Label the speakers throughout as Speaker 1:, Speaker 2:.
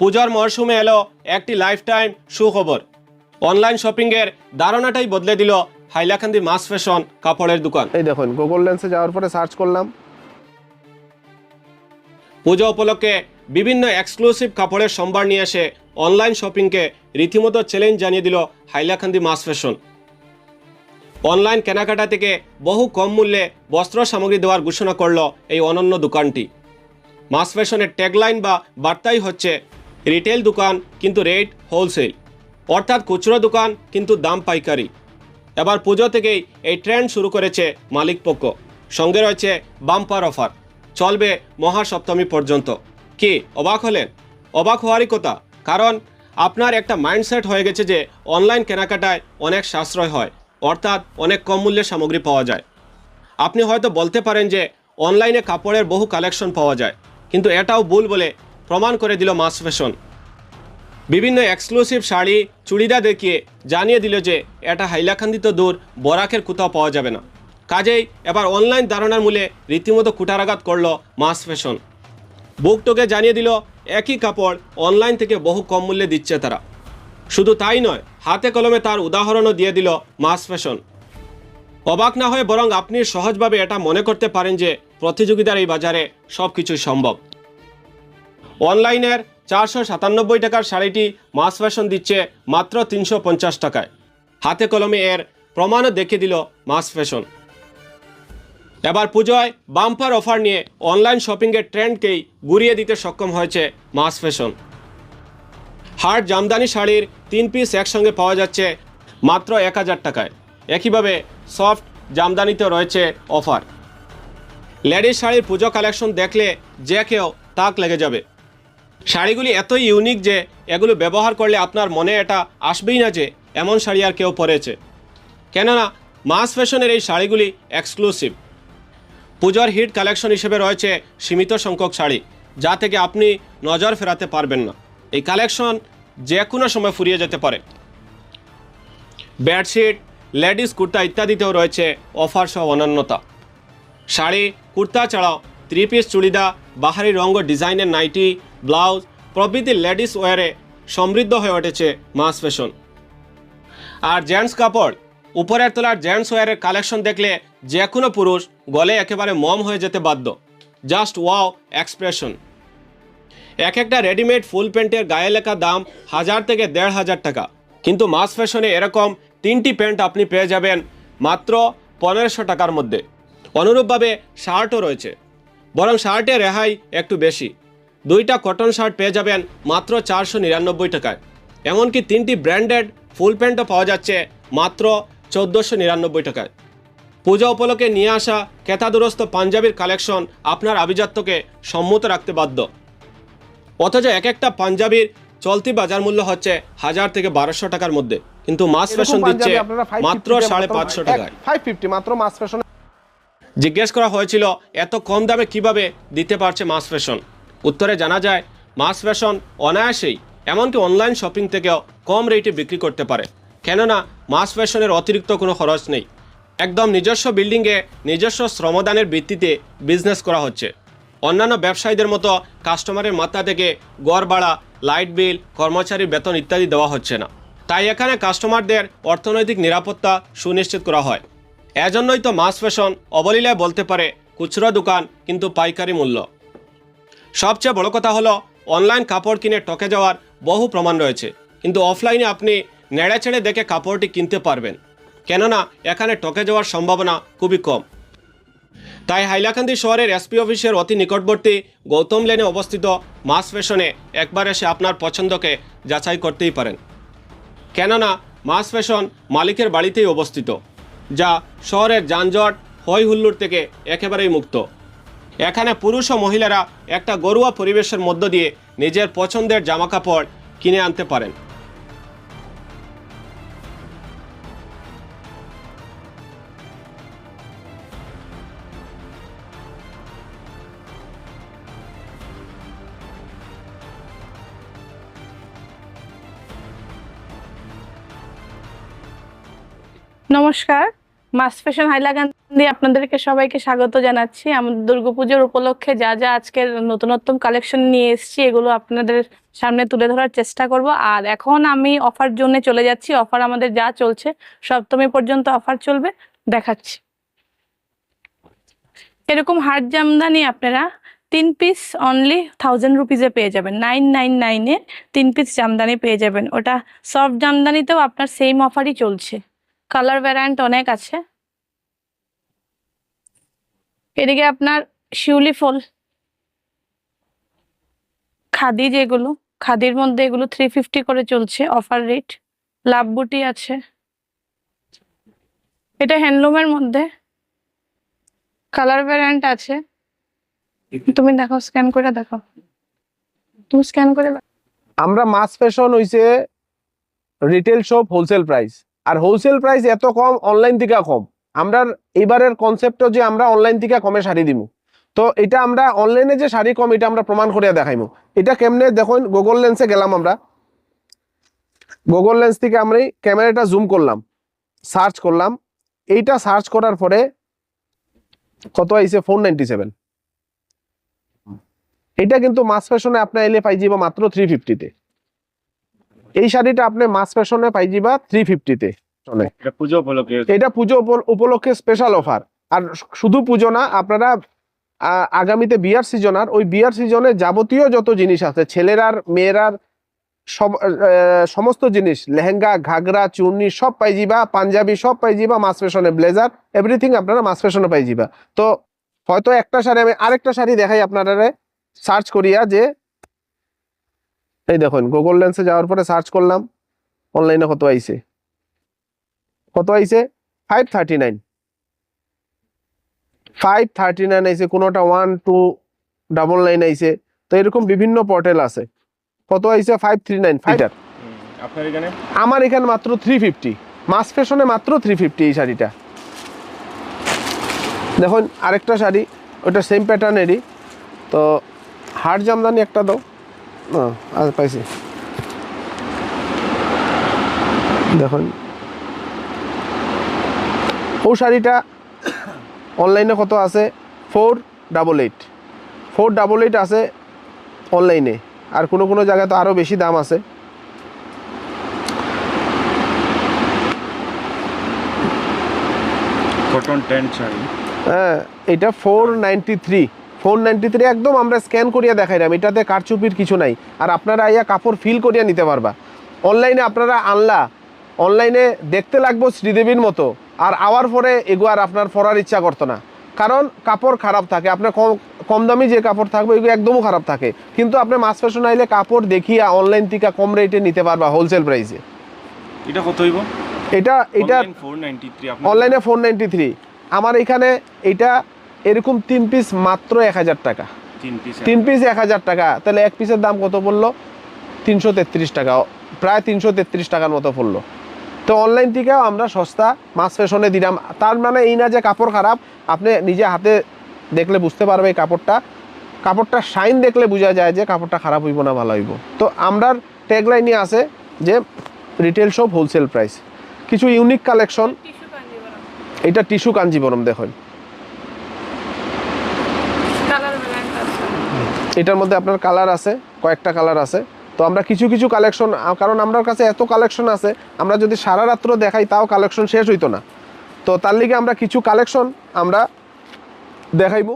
Speaker 1: পূজার মরশুমে এলো একটি লাইফ টাইম সুখবর। অনলাইন শপিংয়ের ধারণাটাই বদলে দিল হাইলাকান্দি মাস ফ্যাশন কাপড়ের দোকান।
Speaker 2: এই দেখুন গুগল লেন্সে যাওয়ার পরে সার্চ করলাম।
Speaker 1: পুজো উপলক্ষে বিভিন্ন এক্সক্লুসিভ কাপড়ের সম্ভার নিয়ে এসে অনলাইন শপিংকে রীতিমতো চ্যালেঞ্জ জানিয়ে দিল হাইলাকান্দি মাস ফ্যাশন অনলাইন কেনাকাটা থেকে বহু কম মূল্যে বস্ত্র সামগ্রী দেওয়ার ঘোষণা করল এই অনন্য দোকানটি। মাস ফ্যাশনের ট্যাগলাইন বা বার্তাই হচ্ছে রিটেল দোকান কিন্তু রেট হোলসেল। অর্থাৎ খুচরো দোকান কিন্তু দাম পাইকারি। এবার পুজো থেকেই এই ট্রেন্ড শুরু করেছে মালিক পক্ষ। সঙ্গে রয়েছে বাম্পার অফার। চলবে মহাসপ্তমী পর্যন্ত। কি, অবাক হলেন? অবাক হওয়ারই কথা। কারণ আপনার একটা মাইন্ডসেট হয়ে গেছে যে অনলাইন কেনাকাটায় অনেক সাশ্রয় হয়, অর্থাৎ অনেক কম মূল্যে সামগ্রী পাওয়া যায়। আপনি হয়তো বলতে পারেন যে অনলাইনে কাপড়ের বহু কালেকশন পাওয়া যায়, কিন্তু এটাও ভুল বলে প্রমাণ করে দিল মাস ফ্যাশন। বিভিন্ন এক্সক্লুসিভ শাড়ি চুড়িদার দেখিয়ে জানিয়ে দিল যে এটা হাইলাকান্দি তো দূর বরাকের কোথাও পাওয়া যাবে না। কাজেই এবার অনলাইন ধারণার মূলে রীতিমতো কুটারাঘাত করল মাস ফ্যাশন। বুকটোকে জানিয়ে দিল, একই কাপড় অনলাইন থেকে বহু কম মূল্যে দিচ্ছে তারা। শুধু তাই নয়, হাতে কলমে তার উদাহরণও দিয়ে দিল মাস ফ্যাশন। অবাক না হয়ে বরং আপনি সহজভাবে এটা মনে করতে পারেন যে প্রতিযোগিতার এই বাজারে সব কিছুই সম্ভব। অনলাইনের চারশো সাতানব্বই টাকার শাড়িটি মাস ফ্যাশন দিচ্ছে মাত্র তিনশো পঞ্চাশ টাকায়। হাতে কলমে এর প্রমাণও দেখিয়ে দিল মাস ফ্যাশন। এবার পুজোয় বাম্পার অফার নিয়ে অনলাইন শপিংয়ের ট্রেন্ডকেই গুড়িয়ে দিতে সক্ষম হয়েছে মাস ফ্যাশন। হার্ড জামদানি শাড়ির তিন পিস একসঙ্গে পাওয়া যাচ্ছে মাত্র এক হাজার টাকায়। একইভাবে সফট জামদানিতে রয়েছে অফার। লেডিস শাড়ির পুজো কালেকশন দেখলে যে কেউ তাক লেগে যাবে। শাড়িগুলি এতই ইউনিক যে এগুলো ব্যবহার করলে আপনার মনে এটা আসবেই না যে এমন শাড়ি আর কেউ পরেছে। কেননা মাস ফ্যাশনের এই শাড়িগুলি এক্সক্লুসিভ পুজোর হিট কালেকশন হিসেবে রয়েছে সীমিত সংখ্যক শাড়ি, যা থেকে আপনি নজর ফেরাতে পারবেন না। এই কালেকশন যে কোনো সময় ফুরিয়ে যেতে পারে। বেডশিট লেডিস কুর্তা ইত্যাদিতেও রয়েছে অফার সহ অনন্যতা। শাড়ি, কুর্তা ছাড়াও থ্রি পিস চুড়িদার, বাহারি রঙ ও ডিজাইনের নাইটি ব্লাউজ প্রভৃতি লেডিস ওয়ারে সমৃদ্ধ হয়ে উঠেছে মাস ফ্যাশন। আর জেন্টস কাপড়, উপরের তলার জেন্টস ওয়ারের কালেকশন দেখলে যে কোনো পুরুষ গলে একেবারে মম হয়ে যেতে বাধ্য। Just wow expression. এক একটা রেডিমেড ফুল প্যান্টের গায়ে লেখা দাম হাজার থেকে দেড় হাজার টাকা। কিন্তু মাস ফ্যাশনে এরকম তিনটি প্যান্ট আপনি পেয়ে যাবেন মাত্র পনেরোশো টাকার মধ্যে। অনুরূপভাবে শার্টও রয়েছে। বরং শার্টে রেহাই একটু বেশি। দুইটা কটন শার্ট পেয়ে যাবেন মাত্র চারশো নিরানব্বই টাকায়। এমনকি তিনটি ব্র্যান্ডেড ফুল প্যান্টও পাওয়া যাচ্ছে মাত্র চোদ্দোশো নিরানব্বই টাকায়। পূজা উপলক্ষে নিয়ে আসা কেতাদুরস্ত পাঞ্জাবির কালেকশন আপনার আভিজাত্যকে সম্মত রাখতে বাধ্য। অথচ এক একটা পাঞ্জাবির চলতি বাজার মূল্য হচ্ছে হাজার থেকে বারোশো টাকার মধ্যে। কিন্তু মাস ফ্যাশন দিচ্ছে মাত্র সাড়ে পাঁচশো টাকায়।
Speaker 2: ফাইভ ফিফটি মাত্র মাস ফ্যাশন
Speaker 1: জিজ্ঞেস করা হয়েছিল এত কম দামে কীভাবে দিতে পারছে মাস ফ্যাশন উত্তরে জানা যায় মাস ফ্যাশন অনায়াসেই, এমনকি অনলাইন শপিং থেকেও কম রেটে বিক্রি করতে পারে। কেননা মাস ফ্যাশনের অতিরিক্ত কোনো খরচ নেই। একদম নিজস্ব বিল্ডিংয়ে নিজস্ব শ্রমদানের ভিত্তিতে বিজনেস করা হচ্ছে। অন্যান্য ব্যবসায়ীদের মতো কাস্টমারের মাথা থেকে গড় ভাড়া লাইট বিল কর্মচারীর বেতন ইত্যাদি দেওয়া হচ্ছে না। তাই এখানে কাস্টমারদের অর্থনৈতিক নিরাপত্তা সুনিশ্চিত করা হয়। এজন্যই তো মাস ফ্যাশন অবলীলায় বলতে পারে, খুচরো দোকান কিন্তু পাইকারি মূল্য। সবচেয়ে বড় কথা হলো অনলাইন কাপড় কিনে টকে যাওয়ার বহু প্রমাণ রয়েছে। কিন্তু অফলাইনে আপনি নেড়ে ছেড়ে দেখে কাপড়টি কিনতে পারবেন। কেননা, এখানে টকে যাওয়ার সম্ভাবনা খুবই কম। তাই হাইলাকান্দি শহরের এসপি অফিসের অতি নিকটবর্তী গৌতম লেনে অবস্থিত মাস ফ্যাশনে একবার এসে আপনার পছন্দকে যাচাই করতেই পারেন। কেননা, মাস ফ্যাশন মালিকের বাড়িতেই অবস্থিত, যা শহরের যানজট, হই থেকে একেবারেই মুক্ত। এখানে পুরুষ ও মহিলারা একটা গরুয়া পরিবেশের মধ্য দিয়ে নিজের পছন্দের জামাকাপড় কিনে আনতে পারেন।
Speaker 3: নমস্কার। মাস ফ্যাশন হাইলাকান্দি আপনাদেরকে সবাইকে স্বাগত জানাচ্ছি। আমাদের দুর্গাপুজোর উপলক্ষে যা যা আজকের নতুনত্ব কালেকশন নিয়ে এসেছি, এগুলো আপনাদের সামনে তুলে ধরার চেষ্টা করব। আর এখন আমি অফার জোনে চলে যাচ্ছি। অফার আমাদের যা চলছে, সপ্তমী পর্যন্ত অফার চলবে। দেখাচ্ছি। এরকম হার্ড জামদানি আপনারা তিন পিস অনলি থাউজেন্ড রুপিজে পেয়ে যাবেন। নাইন নাইন নাইনে তিন পিস জামদানি পেয়ে যাবেন। ওটা সফট জামদানিতেও আপনার সেম অফারই চলছে। কালার ভ্যারায়েন্ট অনেক আছে। এদিকে আপনার শিউলি ফুল, খাদি যেগুলো, খাদির মধ্যে এগুলো থ্রি ফিফটি করে চলছে অফার রেট লাভ বুটি আছে। এটা হ্যান্ডলুমের মধ্যে। কালার ভ্যারিয়েন্ট আছে। তুমি দেখো স্ক্যান করে দেখো। তুমি স্ক্যান করে
Speaker 2: আমরা মাস ফ্যাশন হইছে রিটেল শপ হোলসেল প্রাইস আর হোলসেল প্রাইস এত কম অনলাইন থেকে কম। আমরা এবারের কনসেপ্টও যে আমরা অনলাইন থেকে কমে শাড়ি দিব তো এটা আমরা অনলাইনে যে শাড়ি কম, এটা আমরা প্রমাণ করিয়া দেখাইমু। এটা কেমনে, দেখুন গুগল লেন্সে গেলাম আমরা। গুগল লেন্স থেকে আমরা এই ক্যামেরাটা জুম করলাম। সার্চ করলাম। এইটা সার্চ করার পরে কত আইছে? ফোর নাইনটি সেভেন এটা কিন্তু মাস ফ্যাশনে আপনার এলে পাই যাবা মাত্র থ্রি ফিফটিতে এই শাড়িটা আপনি মাস ফ্যাশনে পাই যাবা থ্রি ফিফটিতে
Speaker 1: এটা পুজো উপলক্ষে।
Speaker 2: এটা পুজো উপলক্ষে স্পেশাল অফার আর শুধু পুজো না আপনারা আগামীতে বিয়ার সিজন আর ওই বিয়ার সিজনে যাবতীয় যত জিনিস আছে ছেলেরার মেয়েরার সব আহ, সমস্ত জিনিস লেহেঙ্গা ঘাগরা চুন্নি সব পাই যাবা পাঞ্জাবি সব পাই যাবা মাস ফ্যাশনে ব্লেজার এভরিথিং আপনারা মাস ফ্যাশনে পাই যাবা। তো হয়তো একটা শাড়ি আমি আরেকটা শাড়ি দেখাই আপনারা সার্চ করিয়া যে এই দেখুন গুগল লেন্সে যাওয়ার পরে সার্চ করলাম অনলাইনে কত আইছে? কত আইছে? Five thirty nine five thirty nine আইছে কোনোটা ওয়ান টু ডাবল নাইন আইছে। তো এরকম বিভিন্ন পোর্টাল আছে। কত আইছে? ফাইভ থ্রি নাইন ফাইটার আমার এখানে মাত্র থ্রি ফিফটি মাস ফ্যাশনে মাত্র থ্রি ফিফটি এই শাড়িটা। দেখুন আরেকটা শাড়ি ওটা সেম প্যাটার্নেরই তো হাট জামদানি একটা দাও। না আজ পাইছি। দেখুন। ও শাড়িটা অনলাইনে কত আছে? Four double eight. Four double eight আছে অনলাইনে। আর কোনো কোনো জায়গায় তো আরও বেশি দাম আছে।
Speaker 1: কটন টেন্ট শাড়ি।
Speaker 2: হ্যাঁ এটা four ninety three four ninety three একদম আমরা স্ক্যান করিয়া দেখাইলাম এটাতে কারচুপির কিছু নাই। আর আপনারা আইয়া কাপড় ফিল করিয়া নিতে পারবা। অনলাইনে আপনারা আনলা। অনলাইনে দেখতে লাগবো শ্রীদেবীর মতো। আর আওয়ার পরে এগো আর আপনার পরার ইচ্ছা করতো না। কারণ কাপড় খারাপ থাকে। আপনার কম কম দামি যে কাপড় থাকবে এগুলো একদমও খারাপ থাকে। কিন্তু আপনি মাস ফ্যাশন আইলে কাপড় দেখিয়া অনলাইন থেকে কম রেটে নিতে পারবা হোলসেল প্রাইসে।
Speaker 1: এটা কত হইব?
Speaker 2: এটা এটা অনলাইনে ফোর নাইনটি থ্রি আমার এখানে এটা এরকম তিন পিস মাত্র এক হাজার টাকা।
Speaker 1: তিন পিস
Speaker 2: এক হাজার টাকা। তাহলে এক পিসের দাম কত পড়ল? তিনশো তেত্রিশ টাকা। প্রায় তিনশো তেত্রিশ টাকার মতো পড়ল। তো অনলাইন থেকেও আমরা সস্তা মাস ফ্যাশনে দিলাম। তার মানে এই না যে কাপড় খারাপ আপনি নিজে হাতে দেখলে বুঝতে পারবে এই কাপড়টা। কাপড়টা শাইন দেখলে বোঝা যায় যে কাপড়টা খারাপ হইব না ভালো হইব। তো আমরা ট্যাগলাইনই আছে যে রিটেল শপ হোলসেল প্রাইস কিছু ইউনিক কালেকশন এটা টিস্যু কাঞ্জিবরম দেখুন
Speaker 3: কালার ভ্যারিয়েন্ট আছে
Speaker 2: এটার মধ্যে আপনার কালার আছে, কয়েকটা কালার আছে। তো আমরা কিছু কিছু কালেকশন কারণ আমার কাছে এত কালেকশন আছে, আমরা যদি সারা রাত্র দেখাই, তাও কালেকশন শেষ হইতো না। তো তার লিগে আমরা কিছু কালেকশন আমরা দেখাইবো।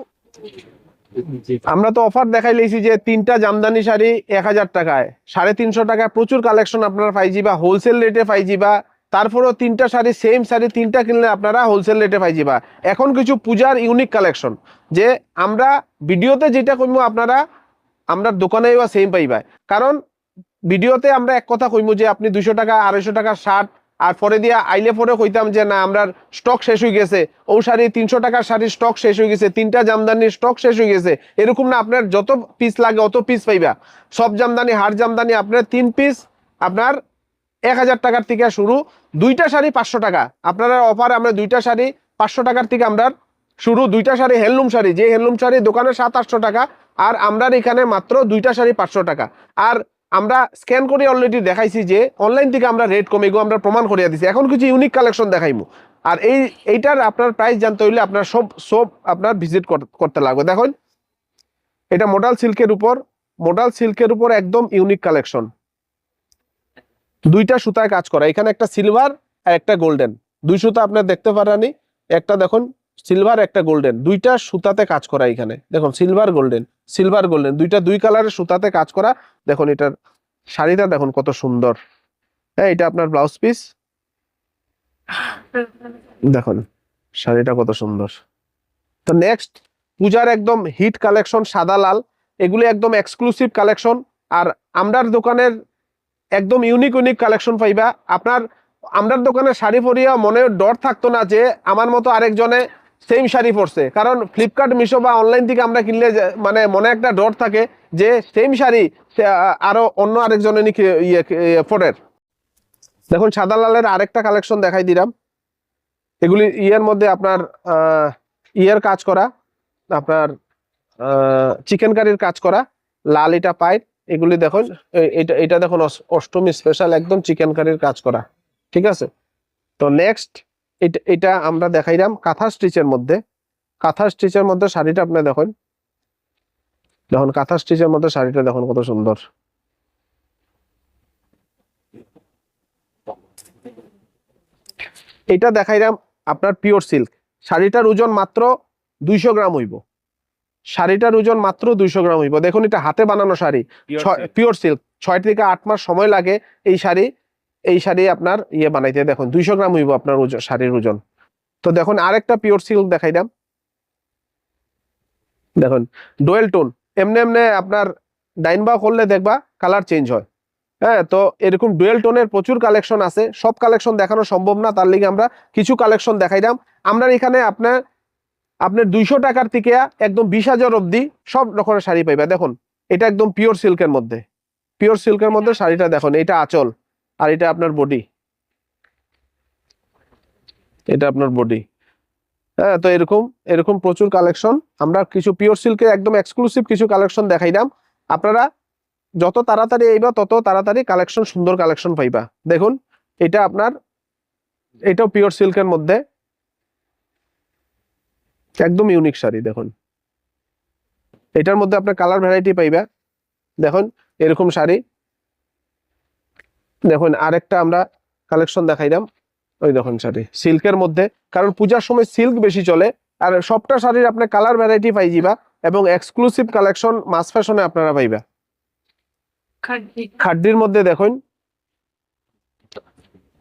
Speaker 2: আমরা তো অফার দেখাই লেছি যে তিনটা জামদানি শাড়ি এক হাজার টাকায়। সাড়ে তিনশো টাকায় প্রচুর কালেকশন আপনারা পাইজি বা হোলসেল রেটে পাইজি বা তারপরেও তিনটা শাড়ি সেম শাড়ি, তিনটা কিনলে আপনারা হোলসেল রেটে পাইজি বা এখন কিছু পূজার ইউনিক কালেকশন যে আমরা ভিডিওতে যেটা কইমু, আপনারা আমরা দোকানেও সেম পাইবা। কারণ ভিডিওতে আমরা এক কথা কইমু যে আপনি দুইশো টাকা, আড়াইশো টাকা শার্ট, আর পরে দিয়া আইলে পরে কইতাম যে না আমরা স্টক শেষ হয়ে গেছে। ও শাড়ি তিনশো টাকার শাড়ির স্টক শেষ হয়ে গেছে, তিনটা জামদানির স্টক শেষ হয়ে গেছে। এরকম না, আপনার যত পিস লাগে অত পিস পাইবা। সব জামদানি হার জামদানি আপনার তিন পিস আপনার এক হাজার টাকার থেকে শুরু। দুইটা শাড়ি পাঁচশো টাকা। আপনারা অফার আমরা দুইটা শাড়ি পাঁচশো টাকার থেকে আমরা শুরু, দুইটা শাড়ি হ্যান্ডলুম শাড়ি, যে হ্যান্ডলুম শাড়ি দোকানে সাত, আটশো টাকা, আর আমরা এখানে মাত্র দুইটা শাড়ি পাঁচশো টাকা। আর আমরা স্ক্যান করে অলরেডি দেখাইছি যে অনলাইন থেকে আমরা রেট কমে গো আমরা প্রমাণ করিয়া দিছি। এখন কিছু ইউনিক কালেকশন দেখাইমু। আর এই, এইটার আপনার প্রাইস জানতে হইলে আপনার সব সব আপনার ভিজিট করতে লাগবে। দেখুন, এটা মোডাল সিল্কের উপর মোডাল সিল্কের উপর একদম ইউনিক কালেকশন দুইটা সুতায় কাজ করা। এখানে একটা সিলভার আর একটা গোল্ডেন দুই সুতা আপনার দেখতে পারানি একটা দেখুন সিলভার একটা গোল্ডেন দুইটা সুতাতে কাজ করা এখানে। দেখুন সিলভার গোল্ডেন সিলভার গোল্ডেন দুইটা দুই কালারের সুতাতে কাজ করা। দেখুন, এটার শাড়িটা দেখুন কত সুন্দর। হ্যাঁ এটা আপনার ব্লাউজ পিস দেখুন, শাড়িটা কত সুন্দর। তো নেক্সট পূজার একদম হিট কালেকশন সাদা লাল। এগুলি একদম এক্সক্লুসিভ কালেকশন আর আমরার দোকানের একদম ইউনিক ইউনিক কালেকশন পাইবা। আপনার আমরার দোকানে শাড়ি পরিয়া মনে ডর থাকতো না যে আমার মতো আরেকজনে সেম শাড়ি পরছে। কারণ ফ্লিপকার্ট মিশো বা অনলাইন থেকে আমরা কিনলে মানে মনে একটা ডর থাকে যে সেম শাড়ি সে, আ- আরও অন্য আরেকজনে ইয়ে ইয়ে পরের। দেখুন, সাদা লালের আরেকটা কালেকশন দেখাই দিলাম। এগুলি ইয়ের মধ্যে আপনার ইয়ের কাজ করা, আপনার চিকেন কারির কাজ করা, লাল এটা পাইপ এগুলি দেখুন এটা এটা দেখুন অষ্টমী স্পেশাল একদম চিকেন কারির কাজ করা, ঠিক আছে? তো নেক্সট এটা এটা আমরা দেখাইলাম কাঁথা স্টিচের মধ্যে। কাঁথা স্টিচের মধ্যে শাড়িটা আপনি দেখুন। দেখুন, কাঁথা স্টিচের মধ্যে শাড়িটা দেখুন কত সুন্দর। এটা দেখাইলাম আপনার পিওর সিল্ক শাড়িটার ওজন মাত্র দুইশো গ্রাম হইব। শাড়িটার ওজন মাত্র দুইশো গ্রাম হইব। দেখুন এটা হাতে বানানো শাড়ি। পিওর সিল্ক ছয় থেকে আট মাস সময় লাগে এই শাড়ি এই শাড়ি আপনার ইয়ে বানাইতে। দেখুন দুইশো গ্রাম হইব আপনার ওজন শাড়ির ওজন। তো দেখুন আরেকটা পিওর সিল্ক দেখাইলাম দেখুন ডোয়েল টোন এমনি এমনি আপনার ডাইন বা করলে দেখবা কালার চেঞ্জ হয়। হ্যাঁ তো এরকম ডুয়েল টোনের প্রচুর কালেকশন আছে। সব কালেকশন দেখানো সম্ভব না তার লিগে আমরা কিছু কালেকশন দেখাইলাম আমরা এখানে আপনার আপনার দুইশো টাকার থেকে একদম বিশ হাজার অব্দি সব রকমের শাড়ি পাইবা। দেখুন, এটা একদম পিওর সিল্কের মধ্যে। পিওর সিল্কের মধ্যে শাড়িটা দেখুন, এটা আঁচল, আর এটা আপনার বডি এটা আপনার বডি হ্যাঁ তো এরকম এরকম প্রচুর কালেকশন আমরা কিছু পিওর সিল্কের একদম এক্সক্লুসিভ কিছু কালেকশন দেখাইলাম আপনারা যত তাড়াতাড়ি আইবা, তত তাড়াতাড়ি কালেকশন সুন্দর কালেকশন পাইবা। দেখুন, এটা আপনার, এটাও পিওর সিল্কের মধ্যে। একদম ইউনিক শাড়ি দেখুন। এটার মধ্যে আপনার কালার ভ্যারাইটি পাইবা। দেখুন এরকম শাড়ি। দেখুন আরেকটা আমরা কালেকশন দেখাইলাম। ওই দেখুন শাড়ি সিল্কের মধ্যে। কারণ পূজার সময় সিল্ক বেশি চলে আর সবটা শাড়ির আপনার কালার ভ্যারাইটি পাই যাবা এবং এক্সক্লুসিভ কালেকশন মাস ফ্যাশনে আপনারা পাইবা। খাড্ডির মধ্যে দেখুন।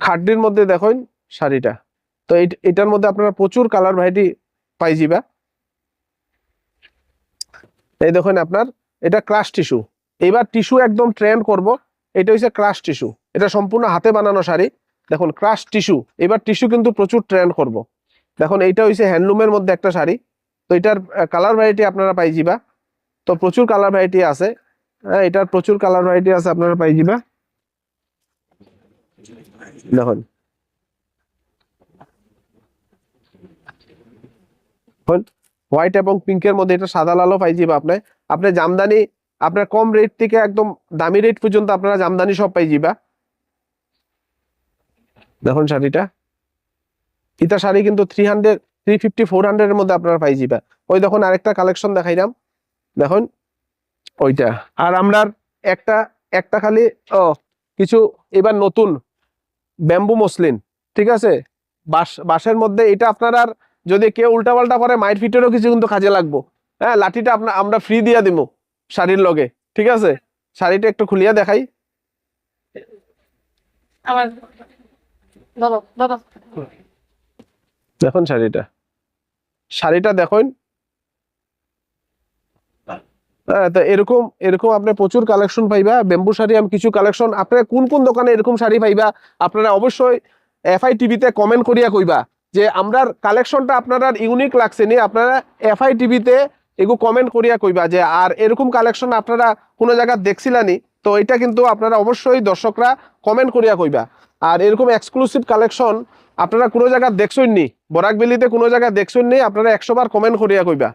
Speaker 2: খাড্ডির মধ্যে দেখুন শাড়িটা। তো এটার মধ্যে আপনারা প্রচুর কালার ভ্যারাইটি পাই যাবা এই দেখুন আপনার, এটা ক্রাশ টিস্যু এবার টিস্যু একদম ট্রেন্ড করব, এটা হচ্ছে ক্রাশ টিস্যু এটা সম্পূর্ণ হাতে বানানো শাড়ি। দেখুন ক্রাশ টিস্যু এবার টিস্যু কিন্তু প্রচুর ট্রেন্ড করব। দেখুন, এইটা হচ্ছে হ্যান্ডলুমের মধ্যে একটা শাড়ি। তো এটার কালার ভ্যারাইটি আপনারা পাই যাবা তো প্রচুর কালার ভ্যারাইটি আছে। হ্যাঁ এটার প্রচুর কালার ভ্যারাইটি আছে, আপনারা পাই যাবা দেখুন। হোয়াইট এবং পিঙ্কের মধ্যে এটা সাদা লালও পাই যাবা আপনি আপনি জামদানি, আপনার কম রেট থেকে একদম দামি রেট পর্যন্ত আপনারা জামদানি সব পাই যাবা দেখুন শাড়িটা। ইটা শাড়ি কিন্তু three hundred three fifty four hundred এর মধ্যে আপনারা পাই যাবা ওই দেখুন আরেকটা কালেকশন দেখাইলাম। দেখুন, ওইটা। আর আমরা একটা একটা খালি, ও, কিছু এবার নতুন ব্যাম্বু মসলিন ঠিক আছে? বাঁশ, বাঁশের মধ্যে এটা আপনার আর যদি কেউ উল্টাপাল্টা করে মাইট ফিটেরও কিছু কিন্তু কাজে লাগবো। হ্যাঁ লাঠিটা আপনার আমরা ফ্রি দিয়ে দিব শাড়ির লগে ঠিক আছে? শাড়িটা একটু খুলিয়া দেখাই। দেখুন শাড়িটা। শাড়িটা দেখুন। হ্যাঁ তো এরকম এরকম আপনি প্রচুর কালেকশন পাইবা। বেম্বু শাড়ি আমি কিছু কালেকশন আপনারা কোন কোন দোকানে এরকম শাড়ি পাইবা? আপনারা অবশ্যই এফআই টিভিতে কমেন্ট করিয়া কইবা। যে আমরার কালেকশনটা আপনারা ইউনিক লাগছে নি আপনারা এফআই টিভিতে এগু কমেন্ট করিয়া কইবা যে আর এরকম কালেকশন আপনারা কোনো জায়গা দেখছিলানি তো এটা কিন্তু আপনারা অবশ্যই দর্শকরা কমেন্ট করিয়া কইবা। আর এরকম এক্সক্লুসিভ কালেকশন আপনারা কোনো জায়গা দেখছেন নি বরাকবেলিতে কোনো জায়গা দেখছেন নি আপনারা একশো বার কমেন্ট করিয়া কইবা।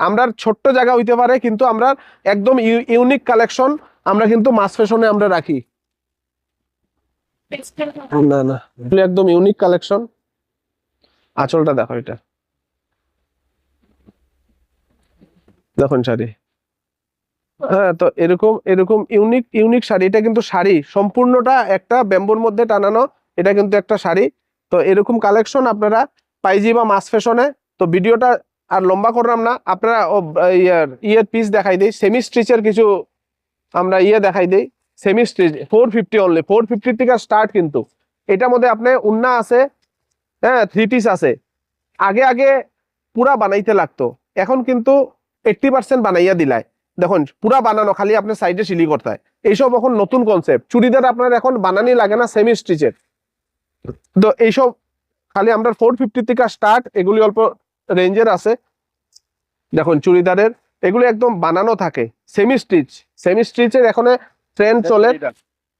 Speaker 2: আমরা ছোট্ট জায়গা হইতে পারে কিন্তু আমরা একদম ইউনিক কালেকশন আমরা কিন্তু মাস ফ্যাশনে আমরা রাখি। না না একদম ইউনিক কালেকশন আঁচলটা দেখো এটা। দেখুন শাড়ি। হ্যাঁ তো এরকম এরকম ইউনিক ইউনিক শাড়ি। এটা কিন্তু শাড়ি, সম্পূর্ণটা একটা ব্যাম্বুর মধ্যে টানানো। এটা কিন্তু একটা শাড়ি। তো এরকম কালেকশন আপনারা পাইজি বা মাস ফ্যাশনে। তো ভিডিওটা আর লম্বা করলাম না। আপনারা ইয়ার পিস দেখাই দিই। সেমি স্টিচের কিছু আমরা ইয়ে দেখাই দিই। Semi stitch four fifty only four fifty থেকে স্টার্ট কিন্তু। এটার মধ্যে আপনি উন্না আছে হ্যাঁ থ্রি পিস আছে। আগে আগে পুরা বানাইতে লাগতো। এখন কিন্তু এইট্টি পার্সেন্ট বানাইয়া দিলায়। দেখুন পুরা বানানো খালি আপনার সাইডে সিলি করতে হয়। এইসব এখন নতুন কনসেপ্ট চুড়িদার আপনার এখন বানানি লাগে না সেমি স্টিচের তো এইসব খালি আমরা ফোর ফিফটি থেকে স্টার্ট এগুলি অল্প রেঞ্জের আছে। দেখুন চুড়িদারের এগুলি একদম বানানো থাকে। সেমি স্টিচ সেমি স্টিচের এখন ট্রেন্ড চলে।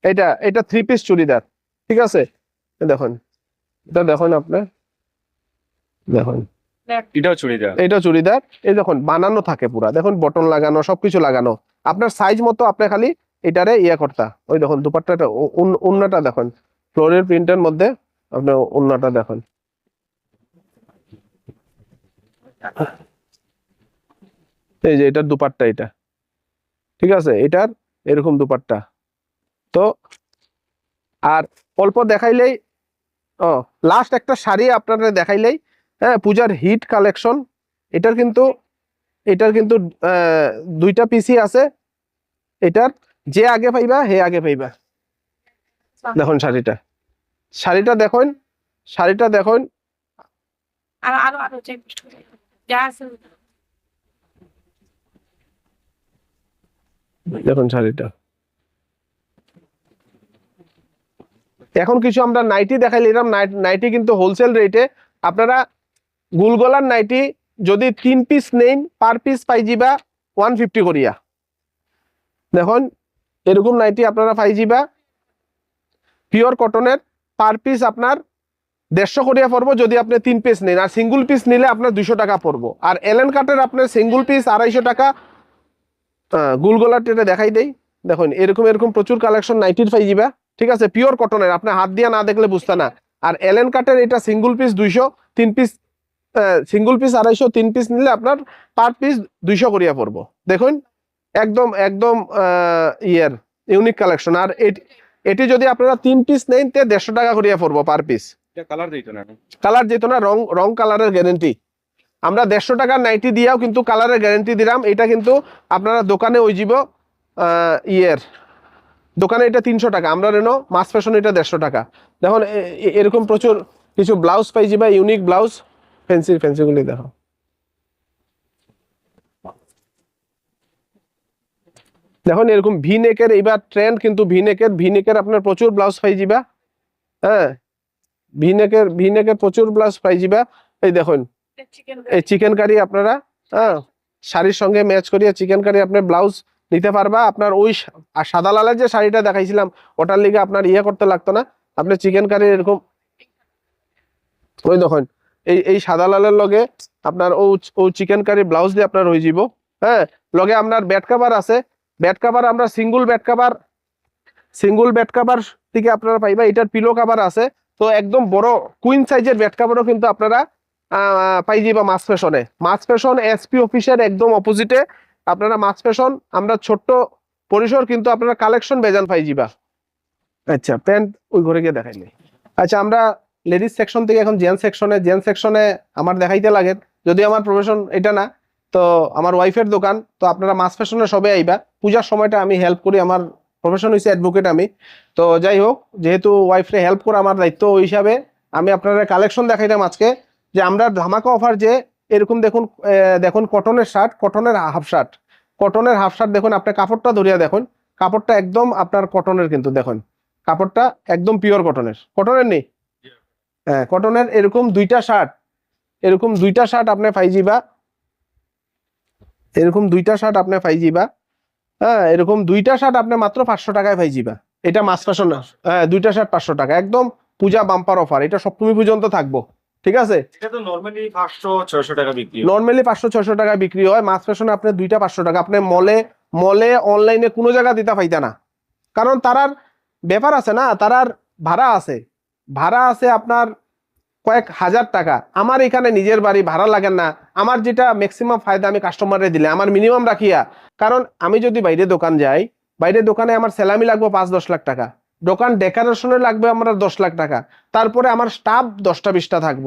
Speaker 2: এটা এটা থ্রি পিস চুড়িদার। ঠিক আছে? দেখুন। এটা দেখুন আপনার দেখুন।
Speaker 1: এটাও চুড়িদার।
Speaker 2: এটা চুড়িদার। এই দেখুন বানানো থাকে পুরা। দেখুন বটন লাগানো সবকিছু লাগানো। আপনার সাইজ মতো আপনি খালি এটারে ইয়ে করতা। ওই দেখুন দুপাট্টাটা উন্নাটা দেখুন। ফ্লোরের প্রিন্টের মধ্যে আপনি উন্নাটা দেখুন। এই যে এটার দুপাট্টা এটা। ঠিক আছে? এটার এরকম দুপাট্টা। তো আর অল্প দেখাইলেই ও লাস্ট একটা শাড়ি আপনারা দেখাইলেই হ্যাঁ পূজার হিট কালেকশন এটার কিন্তু এটার কিন্তু দুইটা পিসি আছে। এটার যে আগে পাইবা হে আগে পাইবা। দেখুন শাড়িটা। শাড়িটা দেখুন শাড়িটা দেখুন।
Speaker 3: আর আরও আরও চেক যা
Speaker 2: দেখুন শাড়িটা। এখন কিছু আমরা নাইটি দেখাইলে এরকম নাইটি কিন্তু হোলসেল রেটে আপনারা গুলগলার নাইটি যদি তিন পিস নেন পার পিস পাইজিবা ওয়ান ফিফটি করিয়া। দেখুন, এরকম নাইটি আপনারা পাইজিবা। পিওর কটনের পার পিস আপনার দেড়শো করিয়া পড়ব যদি আপনি তিন পিস নেন। আর সিঙ্গুল পিস নিলে আপনার দুশো টাকা পড়ব। আর এলেন কাটের আপনার সিঙ্গুল পিস আড়াইশো টাকা গুলগোলার এটা দেখাই দেই। দেখুন, এরকম এরকম প্রচুর কালেকশন নাইটির পাইজিবা। ঠিক আছে? পিওর কটনের আপনি হাত দিয়া না দেখলে বুঝতে না। আর এলেন কাটের এটা সিঙ্গুল পিস দুইশো তিন পিস সিঙ্গুল পিস আড়াইশো তিন পিস নিলে আপনার পার পিস দুইশো করিয়া পড়ব। দেখুন একদম একদম ইয়ের ইউনিক কালেকশন আর এটি- যদি আপনারা তিন পিস নেন তে দেড়শো টাকা করিয়া পড়ব পার পিস
Speaker 1: কালার দিত না।
Speaker 2: কালার যেত না রং রং কালারের গ্যারেন্টি আমরা দেড়শো টাকার নাইটি দিয়াও কিন্তু কালারের গ্যারেন্টি দিলাম। এটা কিন্তু আপনারা দোকানে ওই যাব ইয়ের দোকানে এটা তিনশো টাকা আমরা রেনো মাস ফ্যাশন এটা দেড়শো টাকা। দেখুন এরকম প্রচুর কিছু ব্লাউজ পাই যাবা ইউনিক ব্লাউজ ফ্যান্সি ফ্যান্সিগুলি দেখো দেখুন এরকম ভি নেকের এইবার ট্রেন্ড কিন্তু ভি নেকের ভি নেকের আপনার প্রচুর ব্লাউজ পাই যাবা হ্যাঁ? ভিনেকের ভিনেকের প্রচুর ব্লাউজ পাই যাবা এই দেখুন এই চিকেন কারি আপনারা হ্যাঁ? শাড়ির সঙ্গে ম্যাচ করিয়া চিকেন কারি আপনার ব্লাউজ নিতে পারবা। আপনার ওই সাদা লালের যে শাড়িটা দেখাইছিলাম, ওটার লিগে আপনার ইয়ে করতে লাগতো না। আপনি চিকেন কারি এরকম ওই দেখুন, এই এই সাদা লালের লগে আপনার ও চিকেন কারি ব্লাউজ দিয়ে আপনার হয়ে যাব হ্যাঁ লগে আপনার ব্যাট কাভার আছে। ব্যাট কাভার আমরা single bat cover single bat cover থেকে আপনারা পাইবা। এটার পিলো কাভার আছে। তো একদম বড় কুইন সাইজের ব্যাট কাভারও কিন্তু আপনারা পাই যাবা মাছ ফ্যাশনে মাছ ফ্যাশন এসপি অফিসের একদম অপোজিটে আপনারা মাছ ফ্যাশন আমরা ছোট্ট পরিসর কিন্তু আপনারা কালেকশন বেজান পাই যাবা আচ্ছা প্যান্ট ওই ঘরে গিয়ে দেখাইলে আচ্ছা আমরা লেডিস সেকশন থেকে এখন জেন্টস সেকশনে জেন্টস সেকশনে আমার দেখাইতে লাগে। যদি আমার প্রফেশন এটা না তো আমার ওয়াইফের দোকান তো আপনারা মাছ ফ্যাশনে সবে আইবা। পূজার সময়টা আমি হেল্প করি আমার প্রফেশন হয়েছে অ্যাডভোকেট আমি। তো যাই হোক যেহেতু ওয়াইফরে হেল্প করা আমার দায়িত্ব ওই হিসাবে আমি আপনারা কালেকশন দেখাইলাম আজকে যে আমরা ধামাকা অফার যে এরকম দেখুন দেখুন কটনের শার্ট কটনের হাফ শার্ট কটনের হাফ শার্ট দেখুন আপনি কাপড়টা ধরিয়া দেখুন। কাপড়টা একদম আপনার কটনের কিন্তু দেখুন। কাপড়টা একদম পিওর কটনের। কটনের নেই? হ্যাঁ কটনের এরকম দুইটা শার্ট এরকম দুইটা শার্ট আপনি পাইজিবা এরকম দুইটা শার্ট আপনি পাইজিবা হ্যাঁ এরকম দুইটা শার্ট আপনি মাত্র পাঁচশো টাকায় পাইজিবা এটা মাস ফ্যাশন হ্যাঁ দুইটা শার্ট পাঁচশো টাকা। একদম পূজা বাম্পার অফার এটা সপ্তমী পর্যন্ত থাকব। ঠিক আছে?
Speaker 1: এটা তো নরমালি পাঁচশো ছয়শো টাকা বিক্রি
Speaker 2: নর্মালি পাঁচশো ছয়শো টাকা বিক্রি হয় মাছ ফ্যাশনে আপনার দুইটা পাঁচশো টাকা। আপনি মলে মলে অনলাইনে কোনো জায়গা দিতে পাইতা না। কারণ তারার ব্যাপার আছে না তারার ভাড়া আছে। ভাড়া আছে আপনার কয়েক হাজার টাকা। আমার এখানে নিজের বাড়ি ভাড়া লাগে না। আমার যেটা ম্যাক্সিমাম ফায়দা আমি কাস্টমারে দিলে আমার মিনিমাম রাখিয়া। কারণ আমি যদি বাইরে দোকান যাই বাইরে দোকানে আমার স্যালামি লাগবে পাঁচ দশ লাখ টাকা। দোকান ডেকোরেশনে লাগবে আমার দশ লাখ টাকা তারপরে আমার স্টাফ দশটা বিশটা থাকব।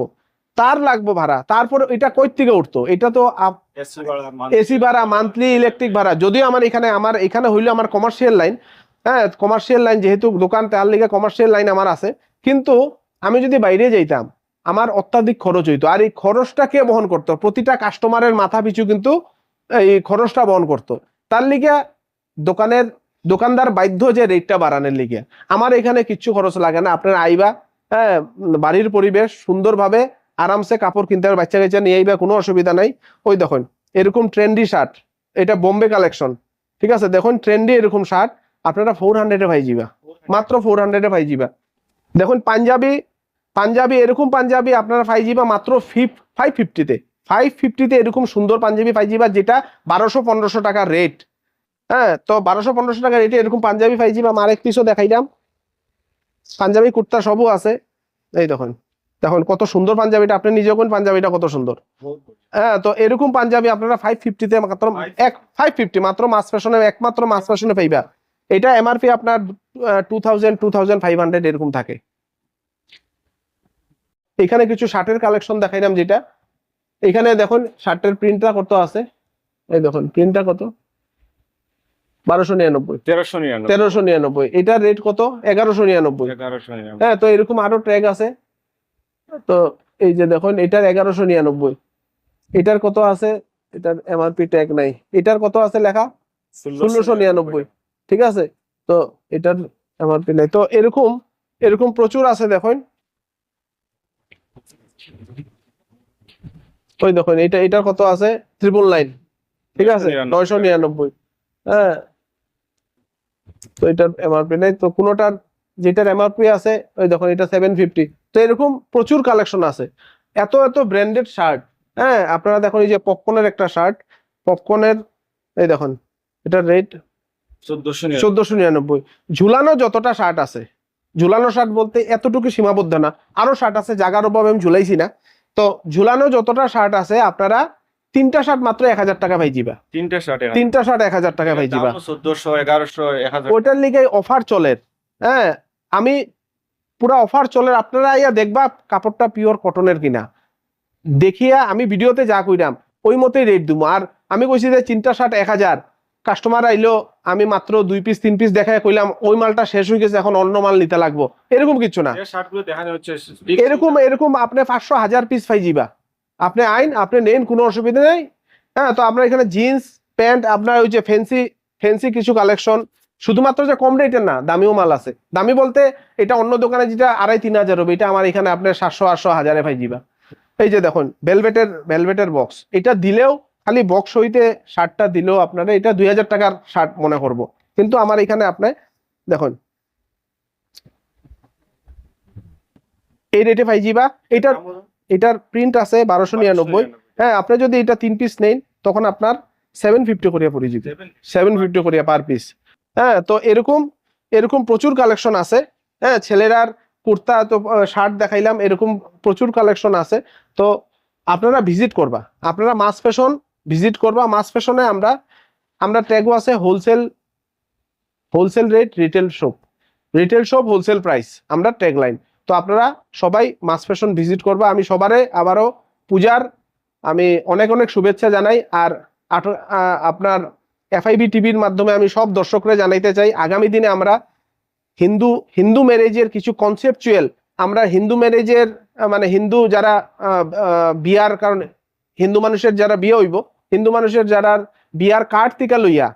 Speaker 2: তার লাগবে ভাড়া তারপরে এটা কই থেকে উঠতো? এটা তো এসি ভাড়া মান্থলি ইলেকট্রিক ভাড়া যদিও আমার এখানে আমার এখানে হইল আমার কমার্শিয়াল লাইন হ্যাঁ কমার্শিয়াল লাইন যেহেতু দোকান তার লিগে কমার্শিয়াল লাইন আমার আছে। কিন্তু আমি যদি বাইরে যাইতাম আমার অত্যাধিক খরচ হইতো। আর এই খরচটা কে বহন করতো? প্রতিটা কাস্টমারের মাথা পিছু কিন্তু এই খরচটা বহন করতো। তার লিগে দোকানের দোকানদার বাধ্য যে রেটটা বাড়ানোর লিগে। আমার এখানে কিচ্ছু খরচ লাগে না, আপনার আইবা হ্যাঁ বাড়ির পরিবেশ সুন্দরভাবে আরামসে কাপড় কিনতে হবে, বাচ্চা কাচ্চা নিয়ে আইবা, কোনো অসুবিধা নাই। ওই দেখুন, এরকম ট্রেন্ডি শার্ট এটা বোম্বে কালেকশন ঠিক আছে? দেখুন ট্রেন্ডি এরকম শার্ট আপনারা ফোর হান্ড্রেডে পাই যাবা মাত্র ফোর হান্ড্রেডে পাই যাবা দেখুন, পাঞ্জাবি পাঞ্জাবি, এরকম পাঞ্জাবি আপনারা পাই যাবা মাত্র ফিফ ফাইভ ফিফটিতে ফাইভ ফিফটিতে এরকম সুন্দর পাঞ্জাবি পাই যাবা যেটা বারোশো পনেরোশো টাকা রেট হ্যাঁ তো বারোশো পনেরোশো টাকা রেটে এরকম পাঞ্জাবি পাই যাবা আরেক পিসও দেখাইলাম। পাঞ্জাবি কুর্তা সবও আছে। এই দেখুন দেখুন কত সুন্দর পাঞ্জাবিটা আপনি নিজে কোন পাঞ্জাবিটা কত সুন্দর। হ্যাঁ তো এরকম পাঞ্জাবি আপনারা ফাইভ ফিফটিতে মাত্র এক ফাইভ ফিফটি মাত্র মাস ফ্যাশনে একমাত্র মাস ফ্যাশনে পাইবা। এটা এমআরপি আপনার two thousand two thousand five hundred এরকম থাকে। এখানে কিছু শার্টের কালেকশন দেখাইলাম যেটা। এখানে দেখুন শার্টের প্রিন্টটা কত আছে? এই দেখুন প্রিন্টটা কত? বারোশো নিরানব্বই।
Speaker 4: তেরোশো নিরানব্বই।
Speaker 2: তেরোশো নিরানব্বই। এটার রেট কত? এগারোশো নিরানব্বই। হ্যাঁ তো এরকম আরও ট্র্যাক আছে। তো এই যে দেখুন এটার এগারোশো নিরানব্বই। এটার কত আছে? এটার এমআরপি ট্যাগ নাই। এটার কত আছে লেখা? ষোলোশো নিরানব্বই। ঠিক আছে? তো এটার এমআরপি নাই। তো এরকম এরকম প্রচুর আছে দেখুন। ওই দেখুন এটা এটার কত আছে? ট্রিপল নাইন ঠিক আছে?
Speaker 4: 999
Speaker 2: নয়শো নিরানব্বই। হ্যাঁ তো এটার এমআরপি নাই। তো কোনোটার যেটার এমআরপি আছে ওই দেখুন এটা সেভেন ফিফটি তো এরকম প্রচুর কালেকশন আছে। এত এত ব্র্যান্ডেড শার্ট হ্যাঁ আপনারা দেখুন এই যে পপকর্নের একটা শার্ট পপকর্নের এই দেখুন এটার রেট
Speaker 4: চোদ্দশো
Speaker 2: চোদ্দশো নিরানব্বই। ঝুলানো যতটা শার্ট আছে ঝুলানো শার্ট বলতে এতটুকু সীমাবদ্ধ না। আরও শার্ট আছে জাগার অভাবে আমি ঝুলাইছি না। তো ঝুলানো যতটা শার্ট আছে আপনারা তিনটা শার্ট মাত্র এক হাজার টাকা পাই যাবা
Speaker 4: তিনটে শার্ট
Speaker 2: তিনটা শার্ট এক হাজার টাকা পাই যাবা
Speaker 4: চোদ্দশো এগারোশো এক হাজার।
Speaker 2: ওইটার লিগে অফার চলে। হ্যাঁ আমি পুরা অফার চলে। আপনারা ইয়া দেখবা কাপড়টা পিওর কটনের কিনা। দেখিয়া আমি ভিডিওতে যা কইরাম ওই মতোই রেট দিব আর আমি কইছি যে তিনটা শার্ট এক হাজার। কাস্টমার আইলো আমি মাত্র দুই পিস তিন পিস দেখায় কইলাম ওই মালটা শেষ হয়ে গেছে এখন অন্য মাল নিতে লাগবো। এরকম কিছু না। এরকম এরকম আপনি পাঁচশো হাজার পিস পাই যাবা আপনি আইন, আপনি নেন, কোনো অসুবিধা নেই। হ্যাঁ তো আপনার এখানে জিন্স প্যান্ট আপনার ওই যে ফ্যান্সি ফ্যান্সি কিছু কালেকশন শুধুমাত্র যে কম রেটের না, দামিও মাল আছে। দামি বলতে এটা অন্য দোকানে যেটা আড়াই, তিন হাজার হবে, এটা আমার এখানে আপনার সাতশো, আটশো, হাজারে পাই যাবা এই যে দেখুন ভেলভেটের ভেলভেটের বক্স এটা দিলেও, খালি বক্স হইতে শার্টটা দিলেও আপনারা এটা দুই হাজার টাকার শার্ট মনে করব। কিন্তু আমার এখানে আপনি দেখুন। এই রেটে পাই যাবা এটার এটার প্রিন্ট আছে বারোশো নিরানব্বই। হ্যাঁ আপনি যদি এটা তিন পিস নেন তখন আপনার সেভেন ফিফটি করিয়া যাবে সেভেন ফিফটি করিয়া পার পিস হ্যাঁ তো এরকম এরকম প্রচুর কালেকশন আছে। হ্যাঁ ছেলেরার কুর্তা তো শার্ট দেখাইলাম এরকম প্রচুর কালেকশন আছে। তো আপনারা ভিজিট করবা। আপনারা মাস ফ্যাশন ভিজিট করবা। মাস ফ্যাশনে আমরা আমরা ট্যাগও আছে wholesale wholesale rate retail shop retail shop wholesale price আমরা ট্যাগ লাইন তো আপনারা সবাই মাস ফ্যাশন ভিজিট করবা। আমি সবারে আবারও পূজার আমি অনেক অনেক শুভেচ্ছা জানাই। আর আপনার এফআইবি টিভির মাধ্যমে আমি সব দর্শকরা জানাইতে চাই, আগামী দিনে আমরা হিন্দু হিন্দু ম্যারেজের কিছু কনসেপচুয়াল আমরা হিন্দু ম্যারেজের মানে হিন্দু যারা বিয়ার কারণে, হিন্দু মানুষের যারা বিয়ে হইব, হিন্দু মানুষের যারা বিয়ার কার্ড থেকে লইয়া,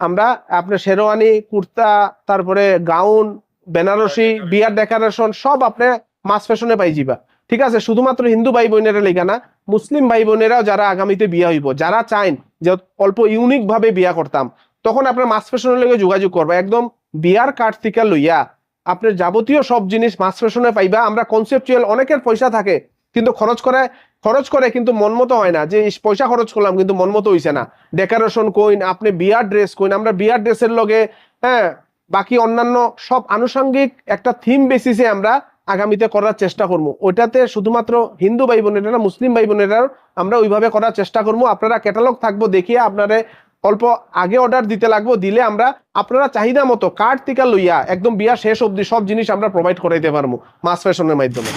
Speaker 2: আমরা আপনার শেরওয়ানি, কুর্তা, তারপরে গাউন বেনারসি বিয়ার ডেকারেশন সব আপনি মাস ফ্যাশনে পাই যাবা ঠিক আছে শুধুমাত্র হিন্দু ভাই বোনেরা লেখা না মুসলিম ভাই বোনেরাও যারা আগামীতে বিয়া হইব যারা চাইন যে অল্প ইউনিক ভাবে বিয়া করতাম তখন আপনার মাস ফ্যাশনের লগে যোগাযোগ করবা। একদম বিয়ার কার্ড থেকে লইয়া আপনার যাবতীয় সব জিনিস মাস ফ্যাশনে পাইবা। আমরা কনসেপচুয়াল অনেকের পয়সা থাকে কিন্তু খরচ করে খরচ করে কিন্তু মন মতো হয় না। যে পয়সা খরচ করলাম কিন্তু মন মতো হইছে না। ডেকোরেশন কইন আপনি বিয়ার ড্রেস কইন আমরা বিয়ার ড্রেসের লগে হ্যাঁ বাকি অন্যান্য সব আনুষঙ্গিক একটা থিম বেসিসে আমরা আগামীতে করার চেষ্টা করব। ওইটাতে শুধুমাত্র হিন্দু ভাই বোনেরা মুসলিম ভাই বোনেরাও আমরা ওইভাবে করার চেষ্টা করব। আপনারা ক্যাটালগ থাকব দেখিয়ে আপনারা অল্প আগে অর্ডার দিতে লাগবো, দিলে আমরা আপনারা চাহিদা মতো কার্ড থেকে লইয়া একদম বিয়া শেষ অবধি সব জিনিস আমরা প্রোভাইড করাইতে পারব মাস ফ্যাশনের মাধ্যমে।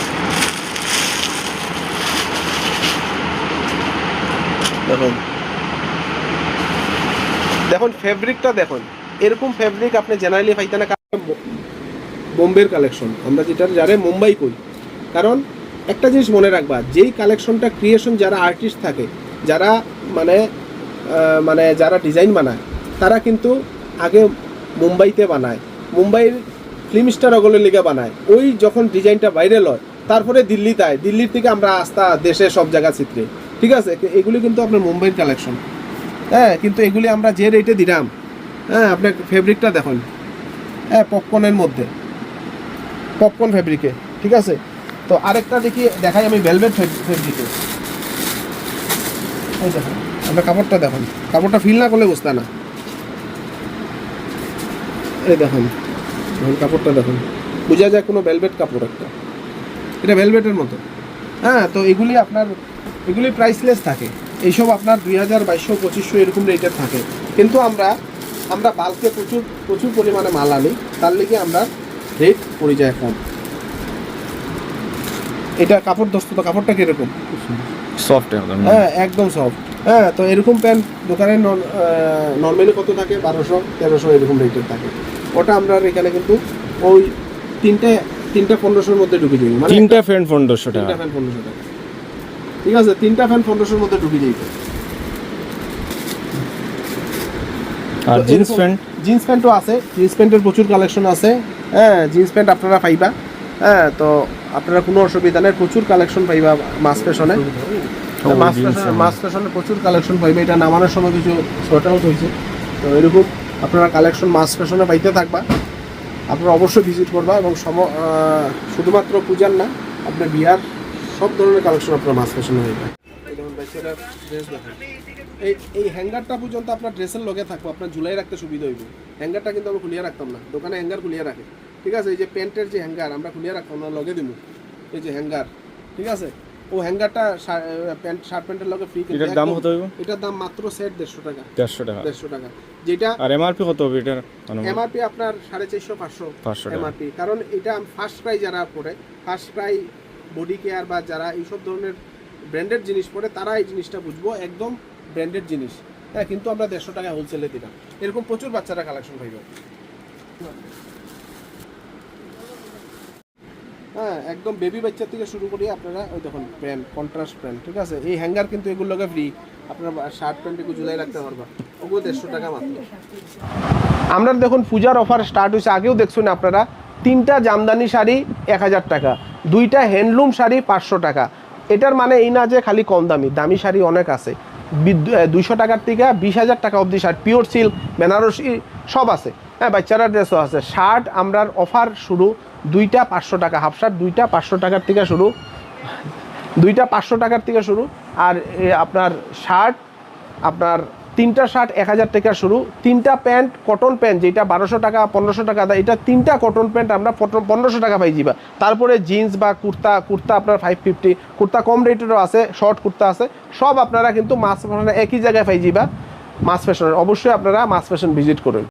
Speaker 2: দেখুন। দেখুন ফেব্রিকটা দেখুন। এরকম ফেব্রিক আপনি জেনারেলি পাইতে না বোম্বের কালেকশন আমরা যেটা যারে মুম্বাই করি কারণ একটা জিনিস মনে রাখবা, যেই কালেকশনটা ক্রিয়েশন যারা আর্টিস্ট থাকে, যারা মানে মানে যারা ডিজাইন বানায়, তারা কিন্তু আগে মুম্বাইতে বানায়। মুম্বাইয়ের ফিল্ম স্টার অগলের লিগে বানায়। ওই যখন ডিজাইনটা ভাইরাল হয়, তারপরে দিল্লিতে আয়। দিল্লির থেকে আমরা আস্তা দেশে সব জায়গা চিত্রে ঠিক আছে? এগুলি কিন্তু আপনার মুম্বাইয়ের কালেকশন হ্যাঁ কিন্তু এগুলি আমরা যে রেটে দিলাম হ্যাঁ আপনার ফেব্রিকটা দেখুন। হ্যাঁ পপকর্নের মধ্যে। পপকর্ন ফেব্রিকে ঠিক আছে? তো আরেকটা দেখি, দেখাই আমি ভেলভেট ফেব্রিকে আপনার কাপড়টা দেখুন। কাপড়টা ফিল না করলে বুঝতে না। এই দেখুন দেখুন কাপড়টা দেখুন। বোঝা যায় কোনো ভেলভেট কাপড় একটা। এটা ভেলভেটের মতো। হ্যাঁ তো এগুলি আপনার, এগুলি প্রাইসলেস থাকে। এইসব আপনার দুই হাজার বাইশশো, পঁচিশশো, এরকম রেটের থাকে। কিন্তু আমরা আমরা বাল্কে প্রচুর প্রচুর পরিমাণে মাল আনি তার লিগে আমরা রেট পড়ে যায় কম। এটা কাপড় দস্ত তো কাপড়টা কীরকম?
Speaker 4: সফট
Speaker 2: হ্যাঁ একদম সফট হ্যাঁ তো এরকম প্যান্ট দোকানে নর্মালি কত থাকে? বারোশো তেরোশো এরকম রেটের থাকে। ওটা আমরা এখানে কিন্তু ওই তিনটে তিনটা পনেরোশোর মধ্যে ঢুকে যাবে মানে
Speaker 4: তিনটা ফ্যান পনেরোশো
Speaker 2: তিনটা
Speaker 4: টাকা
Speaker 2: ফ্যান পনেরোশো টাকা। ঠিক আছে? তিনটা ফ্যান পনেরোশোর মধ্যে ঢুকে যাবে
Speaker 4: আর জিন্স প্যান্ট
Speaker 2: জিন্স প্যান্টও আছে জিন্স প্যান্টের প্রচুর কালেকশন আছে। হ্যাঁ জিন্স প্যান্ট আপনারা পাইবা। হ্যাঁ তো আপনারা কোনো অসুবিধা নেই প্রচুর কালেকশন পাইবা মাস ফ্যাশনে মাস ফ্যাশনে মাস ফ্যাশনে প্রচুর কালেকশন পাইবে এটা নামানোর সময় কিছু শর্ট আউট হয়েছে। তো এরকম আপনারা কালেকশন মাস ফ্যাশনে পাইতে থাকবা। আপনারা অবশ্যই ভিজিট করবা এবং সম শুধুমাত্র পূজার না আপনার বিয়ার সব ধরনের কালেকশন আপনার মাস ফ্যাশনে হয়ে যায় এই এই হ্যাঙ্গারটা পর্যন্ত আপনার ড্রেসের লগে থাকব আপনার ঝুলাই রাখতে সুবিধা হইব। হ্যাঙ্গারটা কিন্তু আমরা খুলিয়ে রাখতাম না। দোকানে হ্যাঙ্গার খুলিয়ে রাখে। ঠিক আছে? এই যে প্যান্টের যে হ্যাঙ্গার আমরা খুলিয়ে রাখতাম না লগে দিব এই যে হ্যাঙ্গার। ঠিক আছে? ও হ্যাঙ্গারটা প্যান্ট শার্ট প্যান্টের লগে ফ্রি
Speaker 4: এটার দাম কত হইব?
Speaker 2: এটার দাম মাত্র সেট দেড়শো টাকা।
Speaker 4: দেড়শো টাকা।
Speaker 2: দেড়শো টাকা। যেটা
Speaker 4: আর এমআরপি কত হবে এটার
Speaker 2: এমআরপি আপনার সাড়ে চারশো পাঁচশো
Speaker 4: 500 টাকা।
Speaker 2: এমআরপি কারণ এটা ফার্স্ট ক্রাই যারা পড়ে ফার্স্ট ক্রাই বডি কেয়ার বা যারা এইসব ধরনের ব্র্যান্ডেড জিনিস পরে তারা এই জিনিসটা বুঝব। একদম ব্র্যান্ডেড জিনিস। হ্যাঁ কিন্তু আমরা দেড়শো টাকা হোলসেলে দিলাম। এরকম প্রচুর বাচ্চারা কালেকশন পাইব হ্যাঁ একদম বেবি বাচ্চা থেকে শুরু করি আপনারা ওই দেখুন প্যান্ট কন্ট্রাস্ট প্যান্ট ঠিক আছে? এই হ্যাঙ্গার কিন্তু এগুলোকে ফ্রি আপনার শার্ট প্যান্ট একটু ঝুলাই রাখতে পারবা। ওগুলো দেড়শো টাকা মাত্র। আমরা দেখুন পূজার অফার স্টার্ট হয়েছে। আগেও দেখছেন আপনারা, তিনটা জামদানি শাড়ি এক হাজার টাকা, দুইটা হ্যান্ডলুম শাড়ি পাঁচশো টাকা। এটার মানে এই না যে খালি কম দামি দামি শাড়ি অনেক আছে। দুইশো টাকার থেকে বিশ হাজার টাকা অবধি শার্ট পিওর সিল্ক বেনারসি সব আছে। হ্যাঁ বাচ্চারা ড্রেসও আছে। শার্ট আমরার অফার শুরু দুইটা পাঁচশো টাকা হাফ শার্ট দুইটা পাঁচশো টাকার থেকে শুরু, দুইটা পাঁচশো টাকার থেকে শুরু। আর আপনার শার্ট আপনার তিনটা শার্ট এক হাজার টাকা শুরু, তিনটা প্যান্ট কটন প্যান্ট যেটা বারোশো টাকা, পনেরোশো টাকা দেয়, এটা তিনটা কটন প্যান্ট আমরা পনেরোশো টাকা পাই যাবা তারপরে জিন্স বা কুর্তা কুর্তা আপনার ফাইভ ফিফটি কুর্তা কম রেটেরও আছে শর্ট কুর্তা আছে, সব আপনারা কিন্তু মাছ একই জায়গায় পাই যাবা মাছ ফ্যাশনের অবশ্যই আপনারা মাছ ফ্যাশন ভিজিট করুন।